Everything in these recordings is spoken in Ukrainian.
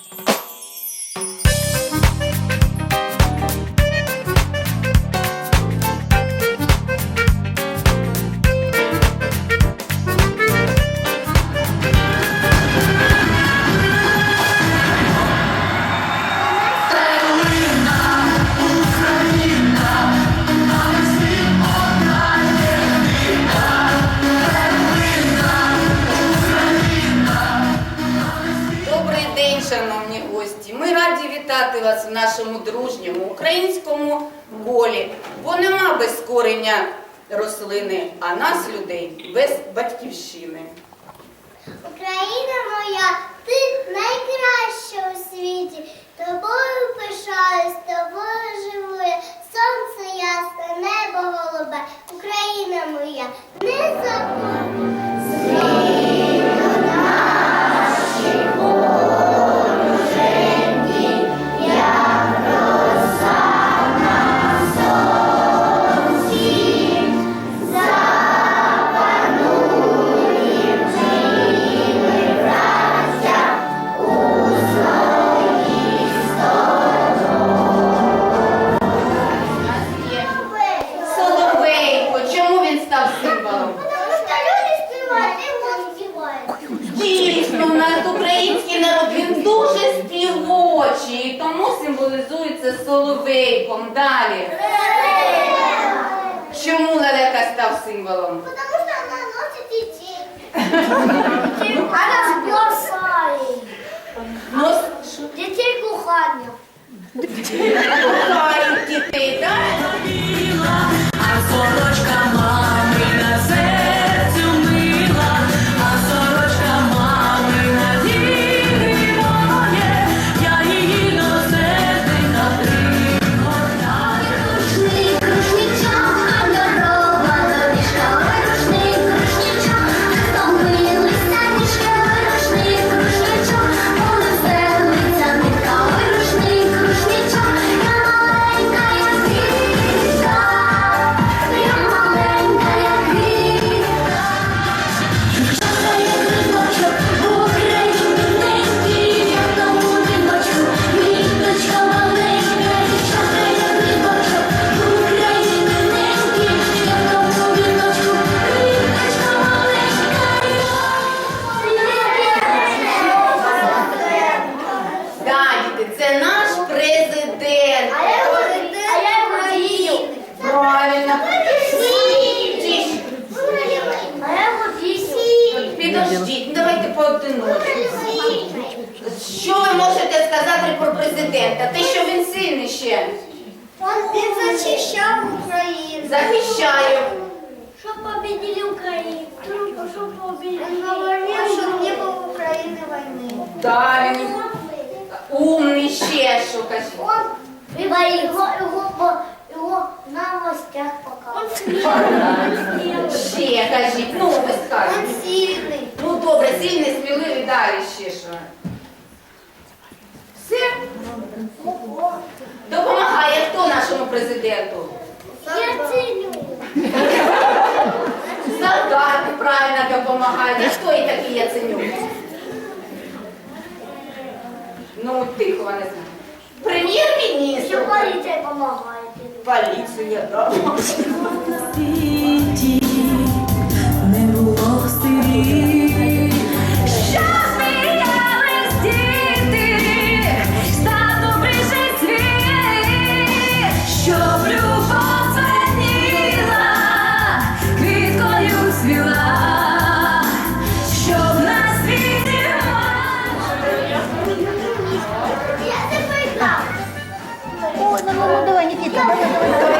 you. Корення рослини, а нас, людей, без батьківщини. Україна моя, ти найкраща у світі. Тобою пишаюсь, тобою живу я. Сонце ясне, небо голубе. Україна моя, не забудь. Став символом? Потому что она носит детей. Она спасает. Ну, Детей кухарню. кохають дітей, так? Підождіть, ну давайте поодиночку. Що ви можете сказати про президента? Те, що він сильний ще. Він захищав Україну. Захищає. Щоб победили Україну. Щоб победили. Він говорив, щоб не було в Україні війни. Да, він умний ще, що его, его, его на новостях показывают. Ще кажіть, ну ви скажете. Он сильный. Ну добре, сильний, сміливий, далі ще що. Все? Допомагає хто нашому президенту? Я ценю. Солдати правильно допомагають. А хто і такий Яценюк? Ну, тихо, не знаю. Прем'єр-міністр. Еще полиция помогает. Поліція, світі не було стилі. Що сміялись діти, стато брижить світ, щоб любов цвіла, квіткою свіла, щоб на світі Я. О, ну, ну, Gracias.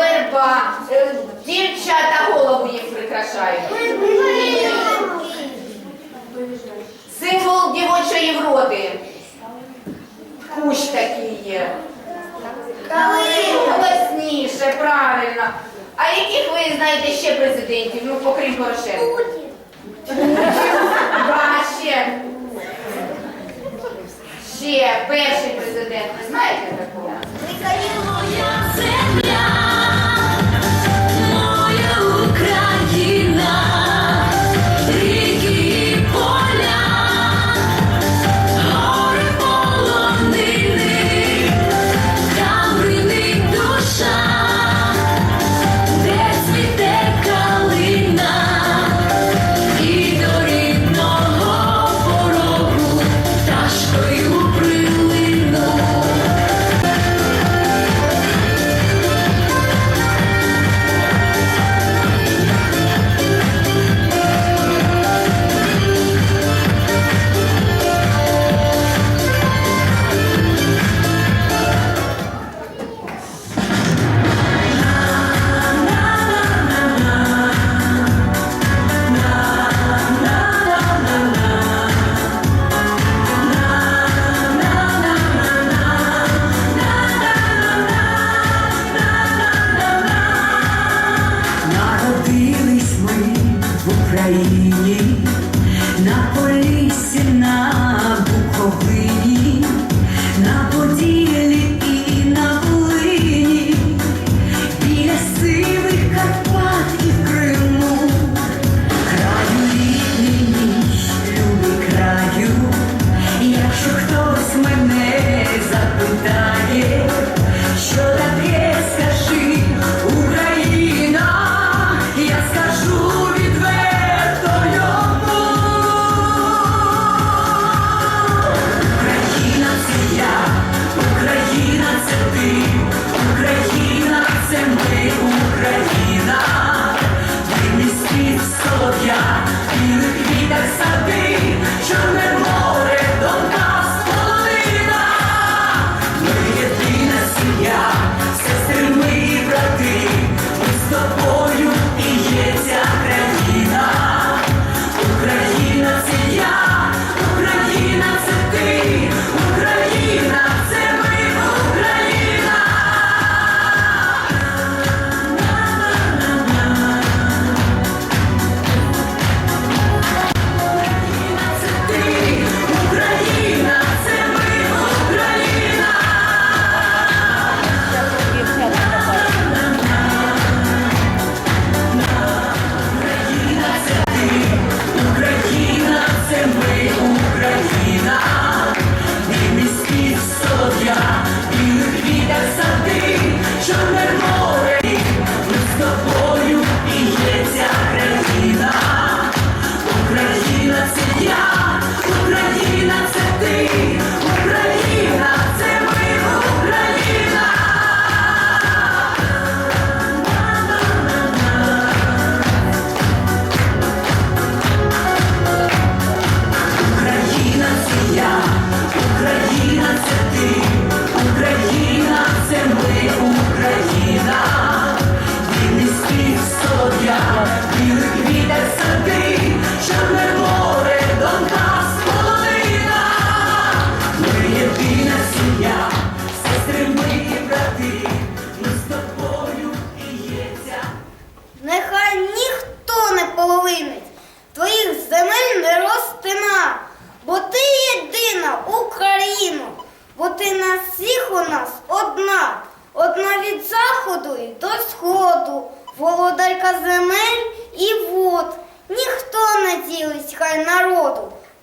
верба, е, дівчата голову їм прикрашають. Символ дівочої вроди. Кущ такий є. Голосніше, правильно. А яких ви знаєте ще президентів, ну окрім Порошенка? Ще. Ще перший президент.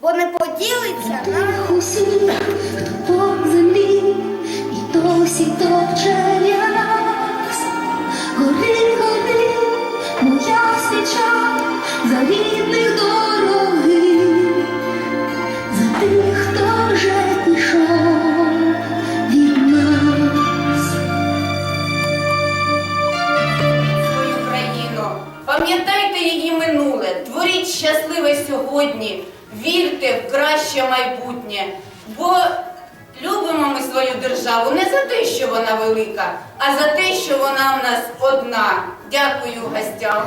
бо не поділиться на усіх по землі і досі топче нас. Гори, гори, моя свіча за рідних дороги, за тих, хто вже пішов від пам'ятайте її минуле, творіть щасливе сьогодні вірте в краще майбутнє, бо любимо ми свою державу не за те, що вона велика, а за те, що вона в нас одна. Дякую гостям.